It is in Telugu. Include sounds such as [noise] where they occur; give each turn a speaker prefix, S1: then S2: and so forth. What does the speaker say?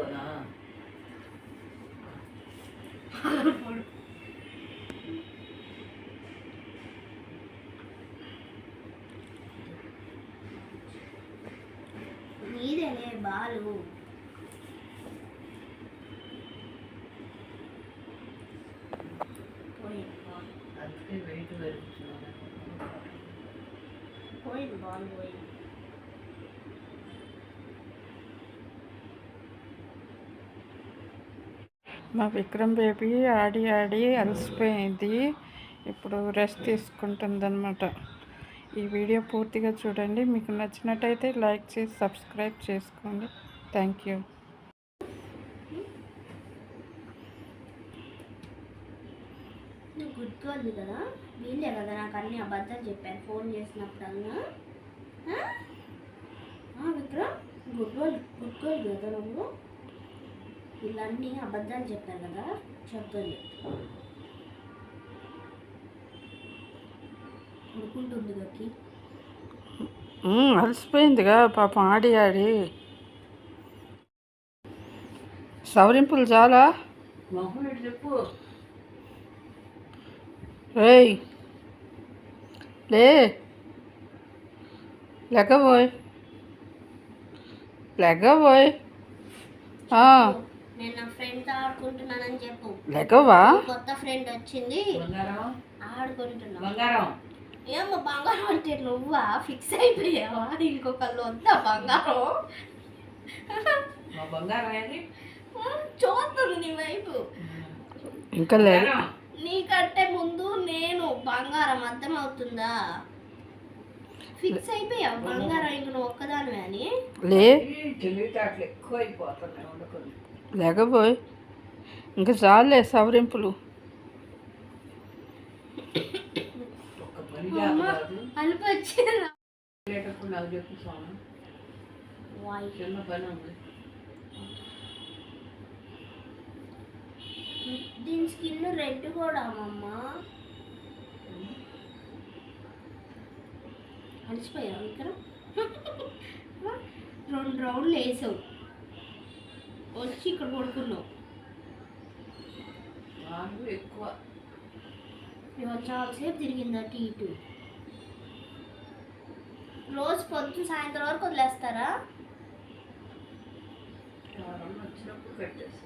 S1: 거나 నీదేనే బాలు పోయింది బాల్ పోయింది
S2: మా విక్రమ్ బేబీ ఆడి ఆడి అలసిపోయింది. ఇప్పుడు రెస్ట్ తీసుకుంటుందన్నమాట. ఈ వీడియో పూర్తిగా చూడండి. మీకు నచ్చినట్టయితే లైక్ చేసి సబ్స్క్రైబ్ చేసుకోండి. Thank you.
S1: నువ్వు గుర్తుకోద్దు కదా? వీళ్ళే కదా నాకు అన్ని అబద్ధాలు చెప్పారు. ఫోన్ చేసినప్పుడల్లా. ఆ? ఆ, విక్రమ్? గుడ్గోలు గుడ్గోలు కదా నువ్వు? వీళ్ళన్నీ అబద్ధాలు చెప్పారు కదా గక్కి
S2: మ్మ్, అలసిపోయిందిగా పాపం ఆడి ఆడి. సవరింపులు చాలా. ఏయ్ లే. లెగ్గబోయ్ లెగ్గబోయ్
S1: నేను నా ఫ్రెండ్తో ఆడుకుంటున్నానని చెప్పు.
S2: లెగ్గవా
S1: కొత్త ఫ్రెండ్ వచ్చింది.
S3: బంగారం?
S1: ఆడుకుంటున్నా.
S3: బంగారం?
S1: ఏమో బంగారం అంటే నువ్వా? ఫిక్స్ అయిపోయావా? ఇంకొకళ్ళు వద్దా బంగారం?
S3: బంగారం
S1: చూస్తుంది నీ వైపు.
S2: ఇంకా లే
S3: బంగారం?
S1: నీకంటే ముందు నేను బంగారం అర్థమవుతుందా ఫిక్స్ అయిపోయావు. బంగారం ఇంక నువ్వు ఒక్కదానివే అని.
S2: లే
S3: ఎక్కువ అయిపోతున్నాయి లేకపోయి
S2: ఇంక ఇంకా చాలే సవరింపులు.
S1: దీని స్కిన్ రెడ్ కూడా అమ్మమ్మా. అలసిపోయావు ఇక్కడ? [laughs] రెండు రౌండ్లు వేసావు. వచ్చి ఇక్కడ పడుకున్నావు
S3: ఎక్కువ.
S1: చాలాసేపు తిరిగింది అటు ఇటు. రోజు పొద్దున సాయంత్రం వరకు వదిలేస్తారా?
S3: వచ్చినప్పుడు కట్టేసి